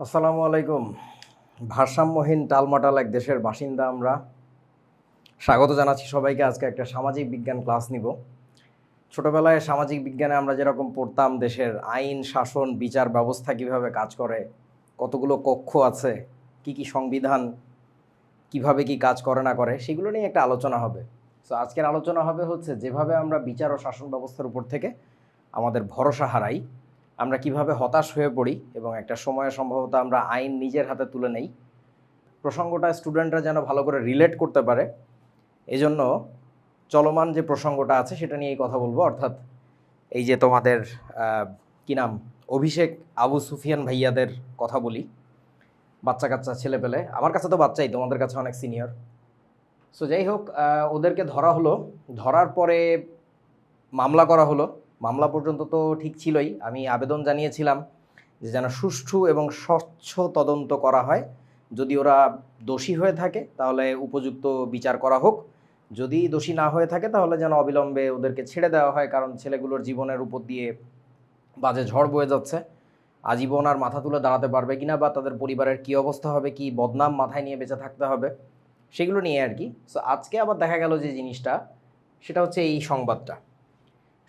আসসালামু আলাইকুম। ভারসাম্যহীন টালমাটাল এক দেশের বাসিন্দা আমরা। স্বাগত জানাচ্ছি সবাইকে। আজকে একটা সামাজিক বিজ্ঞান ক্লাস নিব। ছোটবেলায় সামাজিক বিজ্ঞানে আমরা যেরকম পড়তাম, দেশের আইন, শাসন, বিচার ব্যবস্থা কীভাবে কাজ করে, কতগুলো কক্ষ আছে, কি কি সংবিধান, কীভাবে কি কাজ করে না করে, সেগুলো নিয়ে একটা আলোচনা হবে। সো আজকের আলোচনা হবে হচ্ছে, যেভাবে আমরা বিচার ও শাসন ব্যবস্থার উপর থেকে আমাদের ভরসা হারাই আমরা কীভাবে হতাশ হয়ে পড়ি এবং একটা সময়ে সম্ভবত আমরা আইন নিজের হাতে তুলে নেই। প্রসঙ্গটা স্টুডেন্টরা যেন ভালো করে রিলেট করতে পারে। এজন্য চলমান যে প্রসঙ্গটা আছে সেটা নিয়েই কথা বলব। অর্থাৎ এই যে তোমাদের কি নাম? অভিষেক আবু সুফিয়ান ভাইয়াদের কথা বলি। বাচ্চা কাচ্চা, ছেলে পেলে। আমার কাছে তো বাচ্চাই, তোমাদের কাছে অনেক সিনিয়র। সো যাই হোক ওদেরকে ধরা হলো। ধরার পরে মামলা করা হলো। মামলা পর্যন্ত তো ঠিক ছিলই। আমি আবেদন জানিয়েছিলাম যে যেন সুষ্ঠু এবং স্বচ্ছ তদন্ত করা হয়। যদি ওরা দোষী হয়ে থাকে, তাহলে উপযুক্ত বিচার করা হোক। যদি দোষী না হয়ে থাকে, তাহলে যেন অবিলম্বে ওদেরকে ছেড়ে দেওয়া হয়, কারণ ছেলেগুলোর জীবনের উপর দিয়ে বাজে ঝড় বয়ে যাচ্ছে। আজীবন আর মাথা তুলে দাঁড়াতে পারবে কিনা বা তাদের পরিবারের কী অবস্থা হবে, কি বদনাম মাথায় নিয়ে বেঁচে থাকতে হবে, সেগুলো নিয়ে আর কি। সো আজকে আবার দেখা গেল যে জিনিসটা, সেটা হচ্ছে এই সংবাদটা।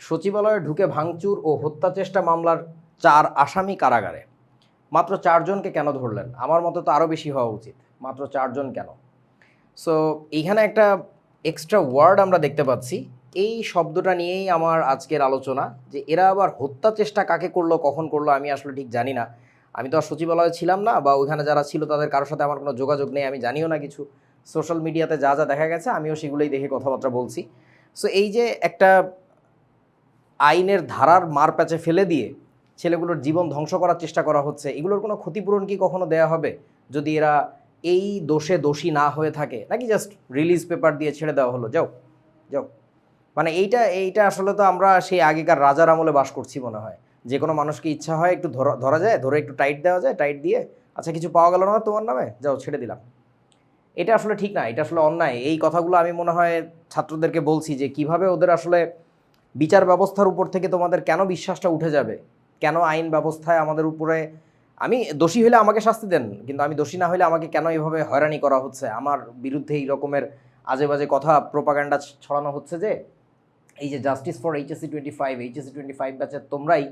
সচিবালয়ে ঢুকে ভাঙচুর ও হত্যা চেষ্টা মামলার চার আসামি কারাগারে। মাত্র চারজনকে কেন ধরলেন? আমার মতো তো আরও বেশি হওয়া উচিত। মাত্র চারজন কেন? সো এইখানে একটা এক্সট্রা ওয়ার্ড আমরা দেখতে পাচ্ছি। এই শব্দটা নিয়েই আমার আজকের আলোচনা, যে এরা আবার হত্যা চেষ্টা কাকে করল, কখন করল, আমি আসলে ঠিক জানি না। আমি তো আর সচিবালয়ে ছিলাম না, বা ওইখানে যারা ছিল তাদের কারোর সাথে আমার কোনো যোগাযোগ নেই, আমি জানিও না কিছু। সোশ্যাল মিডিয়াতে যা যা দেখা গেছে, আমিও সেগুলোই দেখে কথাবার্তা বলছি। সো এই যে একটা আইনের ধারার মার প্যাচে ফেলে দিয়ে ছেলেগুলোর জীবন ধ্বংস করার চেষ্টা করা হচ্ছে, এগুলোর কোনো ক্ষতিপূরণ কি কখনো দেয়া হবে? যদি এরা এই দোষে দোষী না হয়ে থাকে, নাকি জাস্ট রিলিজ পেপার দিয়ে ছেড়ে দেওয়া হলো? যাও যাও। মানে এইটা এইটা আসলে তো আমরা সেই আগেকার রাজার আমলে বাস করছি মনে হয়। যে কোনো মানুষকে ইচ্ছা হয় একটু ধরা ধরা যায়, ধরে একটু টাইট দেওয়া যায় টাইট দিয়ে আচ্ছা কিছু পাওয়া গেল না তোমার নামে? যাও, ছেড়ে দিলাম। এটা আসলে ঠিক না, এটা আসলে অন্যায়। এই কথাগুলো আমি মনে হয় ছাত্রদেরকে বলছি যে কীভাবে ওদের আসলে বিচার ব্যবস্থার উপর থেকে তোমাদের কেন বিশ্বাসটা উঠে যাবে? কেন আইন ব্যবস্থায় আমাদের উপরে, আমি দোষী হলে আমাকে শাস্তি দেন, কিন্তু আমি দোষী না হলে আমাকে কেন এইভাবে হয়রানি করা হচ্ছে? আমার বিরুদ্ধে এই রকমের আজে বাজে কথা প্রোপাগান্ডা ছড়ানো হচ্ছে যে, এই যে justice for HSC twenty five HSC twenty five ব্যাচের তোমরাই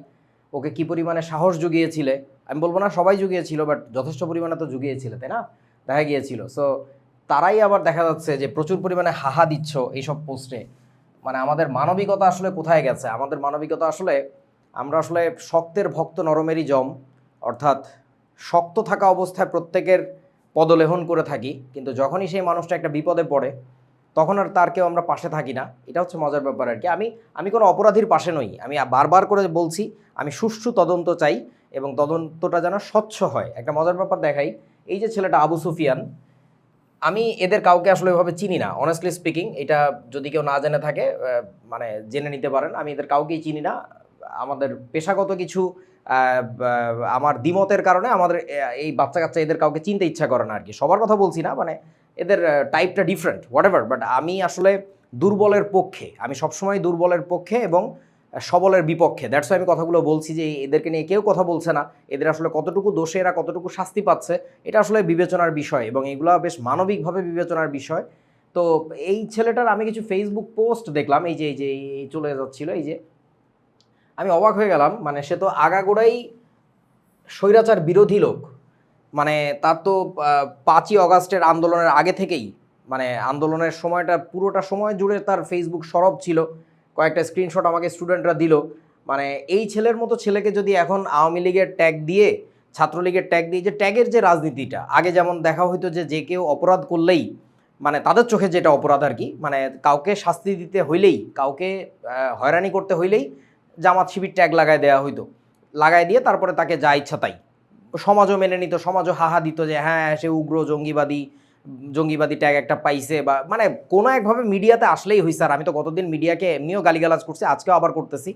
ওকে কী পরিমাণে সাহস জুগিয়েছিলে? আমি বলব না সবাই জুগিয়েছিল বাট যথেষ্ট পরিমাণে তো জুগিয়েছিলে, তাই না? দেখা গিয়েছিল। সো তারাই আবার দেখা যাচ্ছে যে প্রচুর পরিমাণে হাহা দিচ্ছ এইসব পোস্টে মানে আমাদের মানবিকতা আসলে কোথায় গেছে? আমাদের মানবিকতা আসলে আমরা আসলে শক্তের ভক্ত নরমেরই জম। অর্থাৎ শক্ত থাকা অবস্থায় প্রত্যেকের পদলেহন করে থাকি। কিন্তু যখনই সেই মানুষটা একটা বিপদে পড়ে, তখন আর তার কেউ আমরা পাশে থাকি না। এটা হচ্ছে মজার ব্যাপার আর কি। আমি আমি কোনো অপরাধীর পাশে নই। আমি বারবার করে বলছি, আমি সুষ্ঠু তদন্ত চাই এবং তদন্তটা যেন স্বচ্ছ হয়। একটা মজার ব্যাপার দেখাই, এই যে ছেলেটা আবু সুফিয়ান আমি এদের কাউকে আসলে ওইভাবে চিনি না অনেস্টলি স্পিকিং এটা যদি কেউ না জেনে থাকে মানে জেনে নিতে পারেন, আমি এদের কাউকেই চিনি না। আমাদের পেশাগত কিছু আমার দ্বিমতের কারণে আমাদের এই বাচ্চা কাচ্চা এদের কাউকে চিনতে ইচ্ছা করে না আর কি। সবার কথা বলছি না মানে এদের টাইপটা ডিফারেন্ট হোয়াট এভার বাট আমি আসলে দুর্বলের পক্ষে, আমি সবসময় দুর্বলের পক্ষে এবং সবলের বিপক্ষে। দ্যাটস আমি কথাগুলো বলছি যে এদেরকে নিয়ে কেউ কথা বলছে না। এদের আসলে কতটুকু দোষে এরা কতটুকু শাস্তি পাচ্ছে, এটা আসলে বিবেচনার বিষয় এবং এগুলো বেশ মানবিকভাবে বিবেচনার বিষয়। তো এই ছেলেটার আমি কিছু ফেসবুক পোস্ট দেখলাম, এই যে এই যে, এই চলে যাচ্ছিল, এই যে, আমি অবাক হয়ে গেলাম মানে সে তো আগাগোড়াই স্বৈরাচার বিরোধী লোক। মানে তার তো পাঁচই অগাস্টের আন্দোলনের আগে থেকেই মানে আন্দোলনের সময়টা পুরোটা সময় জুড়ে তার ফেসবুক সরব ছিল। কয়েকটা স্ক্রিনশট আমাকে স্টুডেন্টরা দিল। মানে এই ছেলের মতো ছেলেকে যদি এখন আওয়ামী লীগের ট্যাগ দিয়ে, ছাত্রলীগের ট্যাগ দিয়ে যে ট্যাগের যে রাজনীতিটা, আগে যেমন দেখা হইতো যে যে কেউ অপরাধ করলেই মানে তাদের চোখে যেটা অপরাধ আর কি মানে কাউকে শাস্তি দিতে হইলেই, কাউকে হয়রানি করতে হইলেই জামাত শিবির ট্যাগ লাগায় দেওয়া হইতো। লাগায় দিয়ে তারপরে তাকে যা ইচ্ছা তাই। সমাজও মেনে নিত, সমাজও হাহা দিত যে হ্যাঁ সে উগ্র, জঙ্গিবাদী জঙ্গিবাদী ট্যাগ একটা পাইছে বা মানে কোনো একভাবে মিডিয়াতে আসলেই হইছে আর আমি তো গতদিন মিডিয়াকে এমনিও গালিগালাজ করছি, আজকেও আবার করতেছি।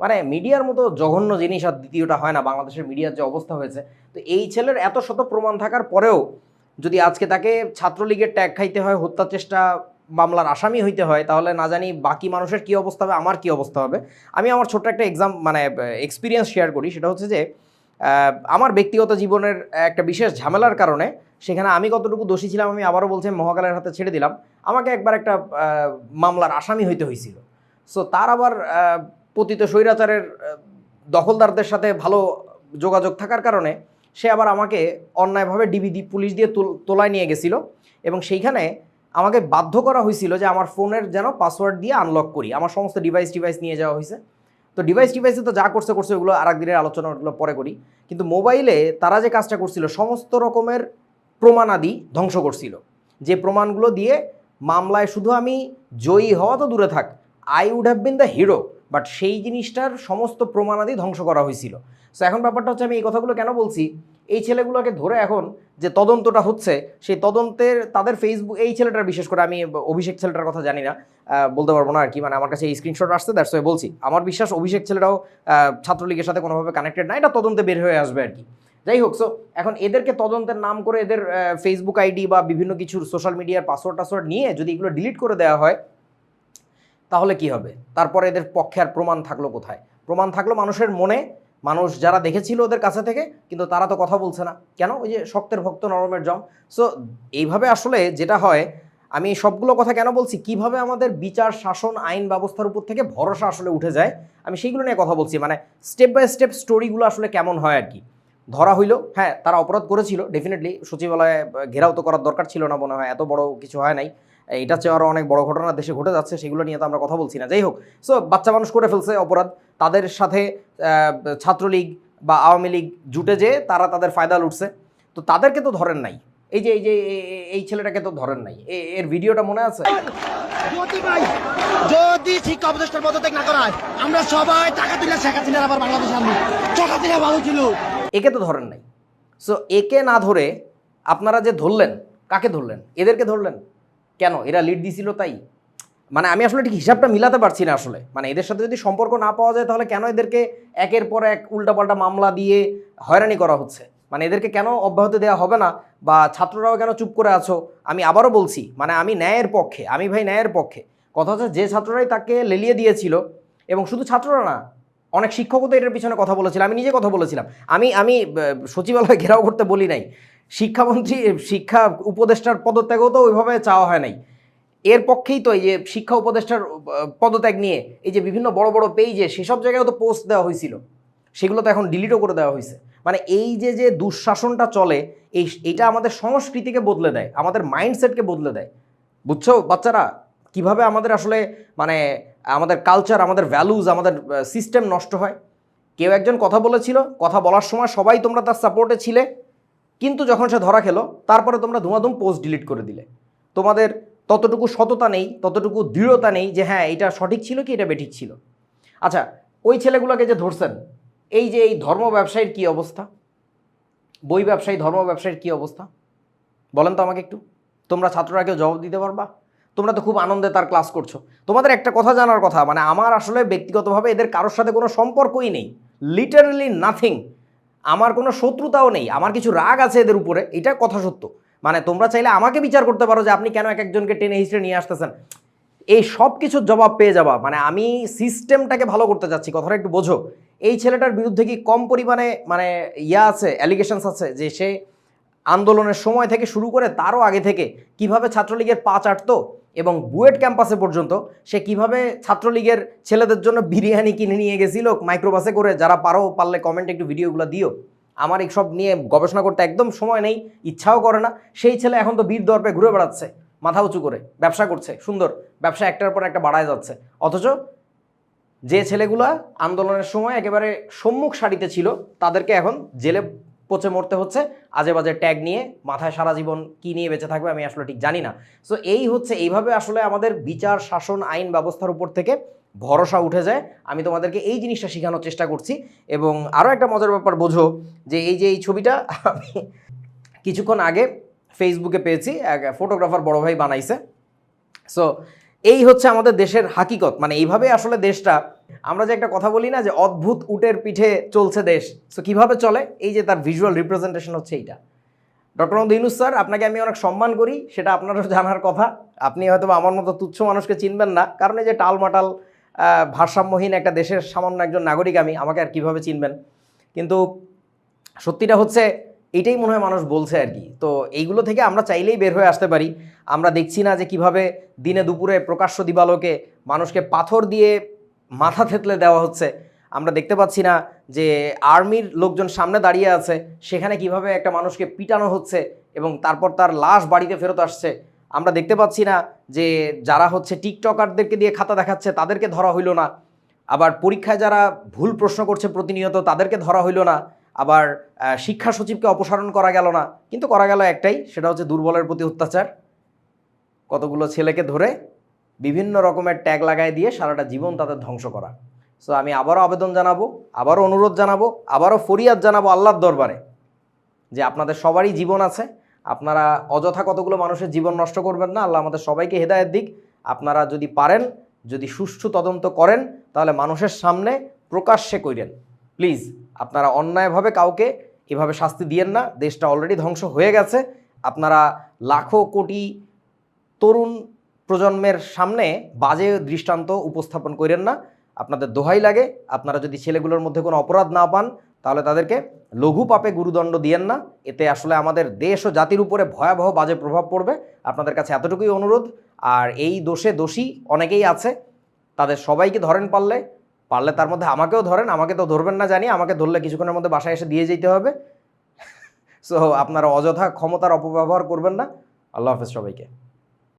মানে মিডিয়ার মতো জঘন্য জিনিস আর দ্বিতীয়টা হয় না, বাংলাদেশের মিডিয়ার যে অবস্থা হয়েছে। তো এই ছেলের এত শত প্রমাণ থাকার পরেও যদি আজকে তাকে ছাত্রলীগের ট্যাগ খাইতে হয় হত্যা চেষ্টা মামলার আসামি হইতে হয়, তাহলে না জানি বাকি মানুষের কী অবস্থা হবে, আমার কী অবস্থা হবে। আমি আমার ছোট্ট একটা এক্সাম মানে এক্সপিরিয়েন্স শেয়ার করি, সেটা হচ্ছে যে আমার ব্যক্তিগত জীবনের একটা বিশেষ ঝামেলার কারণে সেখানে আমি কতটুকু দোষী ছিলাম আমি আবারও বলছি মহাকালের হাতে ছেড়ে দিলাম। আমাকে একবার একটা মামলার আসামি হইতে হয়েছিল সো তার আবার পতিত স্বৈরাচারের দখলদারদের সাথে ভালো যোগাযোগ থাকার কারণে সে আবার আমাকে অন্যায়ভাবে ডিবিডি পুলিশ দিয়ে তোল- তোলায় নিয়ে গেছিল এবং সেইখানে আমাকে বাধ্য করা হয়েছিল যে আমার ফোনের যেন পাসওয়ার্ড দিয়ে আনলক করি। আমার সমস্ত ডিভাইস ডিভাইস নিয়ে যাওয়া হয়েছে তো ডিভাইস ডিভাইসে তো যা করছে করছে, ওগুলো আর দিনের আলোচনা ওগুলো পরে করি। কিন্তু মোবাইলে তারা যে কাজটা করছিল, সমস্ত রকমের প্রমাণাদি ধ্বংস করছিল। যে প্রমাণগুলো দিয়ে মামলায় শুধু আমি জয়ী হওয়া তো দূরে থাক I would have been the hero but সেই জিনিসটার সমস্ত প্রমাণাদি ধ্বংস করা হয়েছিল। সো এখন ব্যাপারটা হচ্ছে আমি এই কথাগুলো কেন বলছি? এই ছেলেগুলোকে ধরে এখন যে তদন্তটা হচ্ছে, সেই তদন্তের তাদের ফেসবুক এই ছেলেটার বিশেষ করে, আমি অভিষেক ছেলেটার কথা জানি না বলতে পারব না আর কি মানে আমার কাছে এই স্ক্রিনশট আসছে দ্যাটস বলছি। আমার বিশ্বাস অভিষেক ছেলেটাও ছাত্রলীগের সাথে কোনোভাবে কানেক্টেড না, এটা তদন্তে বের হয়ে আসবে আর কি। যাই হোক সো এখন এদেরকে তদন্তের নাম করে এদের ফেসবুক আইডি বা বিভিন্ন কিছুর সোশ্যাল মিডিয়ার পাসওয়ার্ড টাসওয়ার্ড নিয়ে যদি এগুলো ডিলিট করে দেওয়া হয়, তাহলে কি হবে? তারপরে এদের পক্ষে আর প্রমাণ থাকল কোথায়? প্রমাণ থাকল মানুষের মনে, মানুষ যারা দেখেছিল ওদের কাছে থেকে, কিন্তু তারা তো কথা বলছে না। কেন? ওই যে শক্তের ভক্ত নরমের জম। সো এইভাবে আসলে যেটা হয়, আমি সবগুলো কথা কেন বলছি? কীভাবে আমাদের বিচার, শাসন, আইন ব্যবস্থার উপর থেকে ভরসা আসলে উঠে যায়? আমি সেইগুলো নিয়ে কথা বলছি। মানে স্টেপ বাই স্টেপ স্টোরিগুলো আসলে কেমন হয় আর কি? ধরা হইল হ্যাঁ তারা অপরাধ করেছিল ডেফিনেটলি সচিবালয়ে ঘেরাও তো করার দরকার ছিল না মনে হয়, এত বড় কিছু হয় নাই। এটা চেয়ে আরও অনেক বড় ঘটনা দেশে ঘটে যাচ্ছে, সেগুলো নিয়ে তো আমরা কথা বলছি না। যাই হোক সো বাচ্চা মানুষ করে ফেলছে অপরাধ, তাদের সাথে ছাত্রলীগ বা আওয়ামী লীগ জুটে যে তারা তাদের ফায়দা লুটছে। তো তাদেরকে তো ধরেন নাই। এই যে এই যে, এই ছেলেটাকে তো ধরেন নাই। এর ভিডিওটা মনে আছে? যদি শিক্ষা উপদেষ্টার পদত্যাগ না আমরা সবাই টাকা দিলে শেখ হাসিনার আবার বাংলাদেশে আনব। শেখ হাসিনা ভালো ছিল। একে তো ধরেন নাই। সো একে না ধরে আপনারা যে ধরলেন, কাকে ধরলেন? এদেরকে ধরলেন? কেন? এরা লিড দিছিল তাই? মানে আমি আসলে ঠিক হিসাবটা মিলাতে পারছি না আসলে। মানে এদের সাথে যদি সম্পর্ক না পাওয়া যায়, তাহলে কেন এদেরকে একের পর এক উল্টাপাল্টা মামলা দিয়ে হয়রানি করা হচ্ছে? মানে এদেরকে কেন অব্যাহতি দেওয়া হবে না? বা ছাত্ররাও কেন চুপ করে আছো? আমি আবারও বলছি মানে আমি ন্যায়ের পক্ষে, আমি ভাই ন্যায়ের পক্ষে। কথা হচ্ছে যে ছাত্ররাই তাকে লেলিয়ে দিয়েছিল, এবং শুধু ছাত্ররা না অনেক শিক্ষকও তো এটার পিছনে কথা বলেছিল, আমি নিজে কথা বলেছিলাম। আমি আমি সচিবালয় ঘেরাও করতে বলি নাই। শিক্ষামন্ত্রী, শিক্ষা উপদেষ্টার পদত্যাগও তো ওইভাবে চাওয়া হয় নাই। এর পক্ষেই তো এই যে শিক্ষা উপদেষ্টার পদত্যাগ নিয়ে এই যে বিভিন্ন বড় বড় পেজে সেসব জায়গায় তো পোস্ট দেওয়া হয়েছিল। সেগুলো তো এখন ডিলিটও করে দেওয়া হয়েছে। মানে এই যে যে দুঃশাসনটা চলে, এই, এটা আমাদের সংস্কৃতিকে বদলে দেয়, আমাদের মাইন্ডসেটকে বদলে দেয়। বুঝছ? বাচ্চারা, কীভাবে আমাদের আসলে মানে আমাদের কালচার আমাদের ভ্যালুজ আমাদের সিস্টেম নষ্ট হয়। কেউ একজন কথা বলেছিল, কথা বলার সময় সবাই তোমরা তার সাপোর্টে ছিলে, কিন্তু যখন সে ধরা খেলো, তারপরে তোমরা ধুমাধুম পোস্ট ডিলিট করে দিলে। তোমাদের ততটুকু সততা নেই, ততটুকু দৃঢ়তা নেই যে হ্যাঁ এটা সঠিক ছিল কি এটা বেঠিক ছিল। আচ্ছা ওই ছেলেগুলোকে যে ধরছেন, এই যে এই ধর্ম ব্যবসায়ীর কী অবস্থা? বই ব্যবসায়ী, ধর্ম ব্যবসায়ীর কী অবস্থা? বলেন তো আমাকে একটু। তোমরা ছাত্ররা কেউ জবাব দিতে পারবা? তোমরা তো খুব আনন্দে তার ক্লাস করছ। তোমাদের একটা কথা জানার কথা মানে আমার আসলে ব্যক্তিগতভাবে এদের কারোর সাথে কোনো সম্পর্কই নেই। লিটারালি নাথিং আমার কোনো শত্রুতাও নেই, আমার কিছু রাগ আছে এদের উপরে, এটা কথা সত্য। মানে তোমরা চাইলে আমাকে বিচার করতে পারো যে আপনি কেন এক একজনকে টেনে হিস্ট্রে নিয়ে আসতেছেন। এই সব কিছুর জবাব পেয়ে যাবা। মানে আমি সিস্টেমটাকে ভালো করতে চাচ্ছি, কথাটা একটু বোঝো। এই ছেলেটার বিরুদ্ধে কি কম পরিমাণে মানে ইয়া আছে অ্যালিগেশনস আছে, যে সে আন্দোলনের সময় থেকে শুরু করে তারও আগে থেকে কীভাবে ছাত্রলীগের পা চাটতো এবং বুয়েট ক্যাম্পাসে পর্যন্ত সে কীভাবে ছাত্রলীগের ছেলেদের জন্য বিরিয়ানি কিনে নিয়ে গেছিল মাইক্রোবাসে করে, যারা পারো পারলে কমেন্টে একটু ভিডিওগুলো দিও। আমার এইসব নিয়ে গবেষণা করতে একদম সময় নেই, ইচ্ছাও করে না। সেই ছেলে এখন তো বীর দর্পে ঘুরে বেড়াচ্ছে, মাথা উঁচু করে, ব্যবসা করছে, সুন্দর, ব্যবসা একটার পর একটা বাড়ায় যাচ্ছে। অথচ যে ছেলেগুলা আন্দোলনের সময় একেবারে সম্মুখ সারিতে ছিল, তাদেরকে এখন জেলে পচে মরতে হচ্ছে। আজে বাজে ট্যাগ নিয়ে মাথায় সারা জীবন কি নিয়ে বেঁচে থাকবে আমি আসলে ঠিক জানি না। সো এই হচ্ছে, এইভাবে আসলে আমাদের বিচার, শাসন, আইন ব্যবস্থার উপর থেকে ভরসা উঠে যায়। আমি তোমাদেরকে এই জিনিসটা শেখানোর চেষ্টা করছি। এবং আরও একটা মজার ব্যাপার, বোঝো যে এই যে এই ছবিটা আমি কিছুক্ষণ আগে ফেসবুকে পেয়েছি। এক ফটোগ্রাফার বড় ভাই বানাইছে। সো এই হচ্ছে আমাদের দেশের হাকিকত। মানে এইভাবে আসলে দেশটা, আমরা যে একটা কথা বলি না যে অদ্ভুত উটের পিঠে চলছে দেশ। সো কীভাবে চলে? এই যে তার ভিজুয়াল রিপ্রেজেন্টেশন হচ্ছে এইটা। ডক্টর মোহাম্মদ ইউনুস স্যার, আপনাকে আমি অনেক সম্মান করি, সেটা আপনারও জানার কথা। আপনি হয়তো আমার মতো তুচ্ছ মানুষকে চিনবেন না, কারণ এই যে টালমাটাল ভারসাম্যহীন একটা দেশের সামান্য একজন নাগরিক আমি, আমাকে আর কীভাবে চিনবেন? কিন্তু সত্যিটা হচ্ছে এটাই মনে হয় মানুষ বলছে আর কি। তো এইগুলো থেকে আমরা চাইলেই বের হয়ে আসতে পারি। আমরা দেখছি না যে কীভাবে দিনে দুপুরে প্রকাশ্য দিবালোকে মানুষকে পাথর দিয়ে মাথা থেতলে দেওয়া হচ্ছে। আমরা দেখতে পাচ্ছি না যে আর্মির লোকজন সামনে দাঁড়িয়ে আছে, সেখানে কীভাবে একটা মানুষকে পিটানো হচ্ছে এবং তারপর তার লাশ বাড়িতে ফেরত আসছে। আমরা দেখতে পাচ্ছি না যে যারা হচ্ছে টিকটকারদেরকে দিয়ে খাতা দেখাচ্ছে, তাদেরকে ধরা হইল না। আবার পরীক্ষায় যারা ভুল প্রশ্ন করছে প্রতিনিয়ত, তাদেরকে ধরা হইল না। আবার শিক্ষা সচিবকে অপসারণ করা গেল না। কিন্তু করা গেল একটাই, সেটা হচ্ছে দুর্বলের প্রতি অত্যাচার। কতগুলো ছেলেকে ধরে বিভিন্ন রকমের ট্যাগ লাগাই দিয়ে সারাটা জীবন তাদের ধ্বংস করা। সো আমি আবারও আবেদন জানাব, আবারও অনুরোধ জানাব, আবারও ফরিয়াদ জানাব আল্লাহর দরবারে যে আপনাদের সবারই জীবন আছে। আপনারা অযথা কতগুলো মানুষের জীবন নষ্ট করবেন না, আল্লাহ আমাদের সবাইকে হেদায়ের দিক। আপনারা যদি পারেন, যদি সুষ্ঠু তদন্ত করেন, তাহলে মানুষের সামনে প্রকাশ্যে কইরেন। প্লিজ, আপনারা অন্যায়ভাবে কাউকে এভাবে শাস্তি দিয়েন না। দেশটা অলরেডি ধ্বংস হয়ে গেছে। আপনারা লাখো কোটি তরুণ প্রজন্মের সামনে বাজে দৃষ্টান্ত উপস্থাপন করেন না। আপনাদের দোহাই লাগে। আপনারা যদি ছেলেগুলোর মধ্যে কোনো অপরাধ না পান, তাহলে তাদেরকে লঘু পাপে গুরুদণ্ড দিয়েন না। এতে আসলে আমাদের দেশ ও জাতির উপরে ভয়াবহ বাজে প্রভাব পড়বে। আপনাদের কাছে এতটুকুই অনুরোধ। আর এই দোষে দোষী অনেকেই আছে। তাদের সবাইকে ধরেন পারলে পারলে তার মধ্যে আমাকেও ধরেন, আমাকে তো ধরবেন না জানি, আমাকে ধরলে কিছুক্ষণের মধ্যে বাসায় এসে দিয়ে যেতে হবে। সো আপনারা অযথা ক্ষমতার অপব্যবহার করবেন না। আল্লাহ হাফেজ সবাইকে।